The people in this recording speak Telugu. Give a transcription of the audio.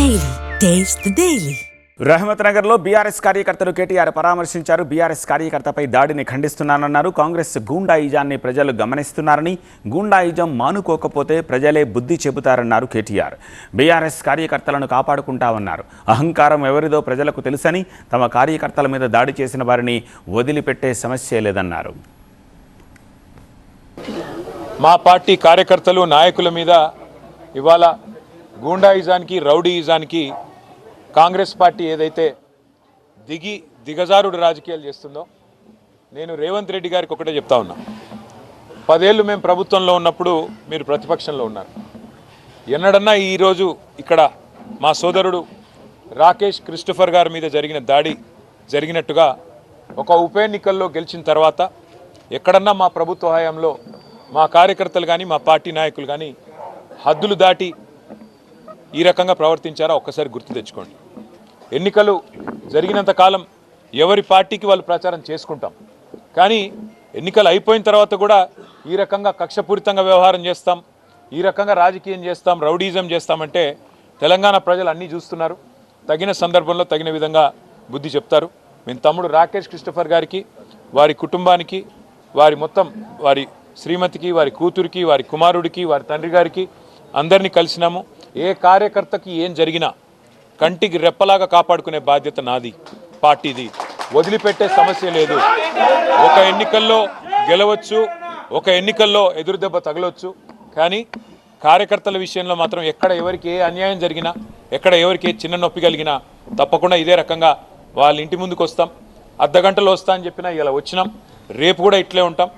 Taste the Daily. రహమత్ నగర్లో బీఆర్ఎస్ కార్యకర్తలు కేటీఆర్ పరామర్శించారు. బీఆర్ఎస్ కార్యకర్తపై దాడిని ఖండిస్తున్నానన్నారు. కాంగ్రెస్ గూండాయిజాన్ని ప్రజలు గమనిస్తున్నారని గూండాయిజం మానుకోకపోతే ప్రజలే బుద్ధి చెబుతారన్నారు కేటీఆర్. బీఆర్ఎస్ కార్యకర్తలను కాపాడుకుంటామన్నారు. అహంకారం ఎవరిదో ప్రజలకు తెలుసని తమ కార్యకర్తల మీద దాడి చేసిన వారిని వదిలిపెట్టే సమస్య లేదన్నారు. మా పార్టీ కార్యకర్తలు నాయకుల మీద ఇవాళ గూండాయిజానికి రౌడీయిజానికి కాంగ్రెస్ పార్టీ ఏదైతే దిగి దిగజారుడు రాజకీయాలు చేస్తుందో నేను రేవంత్ రెడ్డి గారికి ఒకటే చెప్తా ఉన్నా. పదేళ్ళు మేము ప్రభుత్వంలో ఉన్నప్పుడు మీరు ప్రతిపక్షంలో ఉన్నారు. ఎన్నడన్నా ఈరోజు ఇక్కడ మా సోదరుడు రాకేష్ క్రిస్టఫర్ గారి మీద జరిగిన దాడి జరిగినట్టుగా ఒక ఉప ఎన్నికల్లో గెలిచిన తర్వాత ఎక్కడన్నా మా ప్రభుత్వ హయాంలో మా కార్యకర్తలు కానీ మా పార్టీ నాయకులు కానీ హద్దులు దాటి ఈ రకంగా ప్రవర్తించారా? ఒక్కసారి గుర్తు తెచ్చుకోండి. ఎన్నికలు జరిగినంత కాలం ఎవరి పార్టీకి వాళ్ళు ప్రచారం చేసుకుంటాం. కానీ ఎన్నికలు అయిపోయిన తర్వాత కూడా ఈ రకంగా కక్షపూరితంగా వ్యవహారం చేస్తాం. ఈ రకంగా రాజకీయం చేస్తాం రౌడీజం చేస్తామంటే తెలంగాణ ప్రజలు అన్నీ చూస్తున్నారు. తగిన సందర్భంలో తగిన విధంగా బుద్ధి చెప్తారు. మేము తమ్ముడు రాకేష్ క్రిస్టఫర్ గారికి వారి కుటుంబానికి వారి మొత్తం వారి శ్రీమతికి వారి కూతురికి వారి కుమారుడికి వారి తండ్రి గారికి అందరినీ కలిసినాము. ఏ కార్యకర్తకి ఏం జరిగినా కంటికి రెప్పలాగా కాపాడుకునే బాధ్యత నాది పార్టీది. వదిలిపెట్టే సమస్య లేదు. ఒక ఎన్నికల్లో గెలవచ్చు ఒక ఎన్నికల్లో ఎదురుదెబ్బ తగలవచ్చు కానీ కార్యకర్తల విషయంలో మాత్రం ఎక్కడ ఎవరికి ఏ అన్యాయం జరిగినా ఎక్కడ ఎవరికి ఏ చిన్న నొప్పి కలిగినా తప్పకుండా ఇదే రకంగా వాళ్ళ ఇంటి ముందుకు వస్తాం అర్ధ గంటలో వస్తా అని చెప్పినా ఇలా వచ్చినాం. రేపు కూడా ఇట్లే ఉంటాం.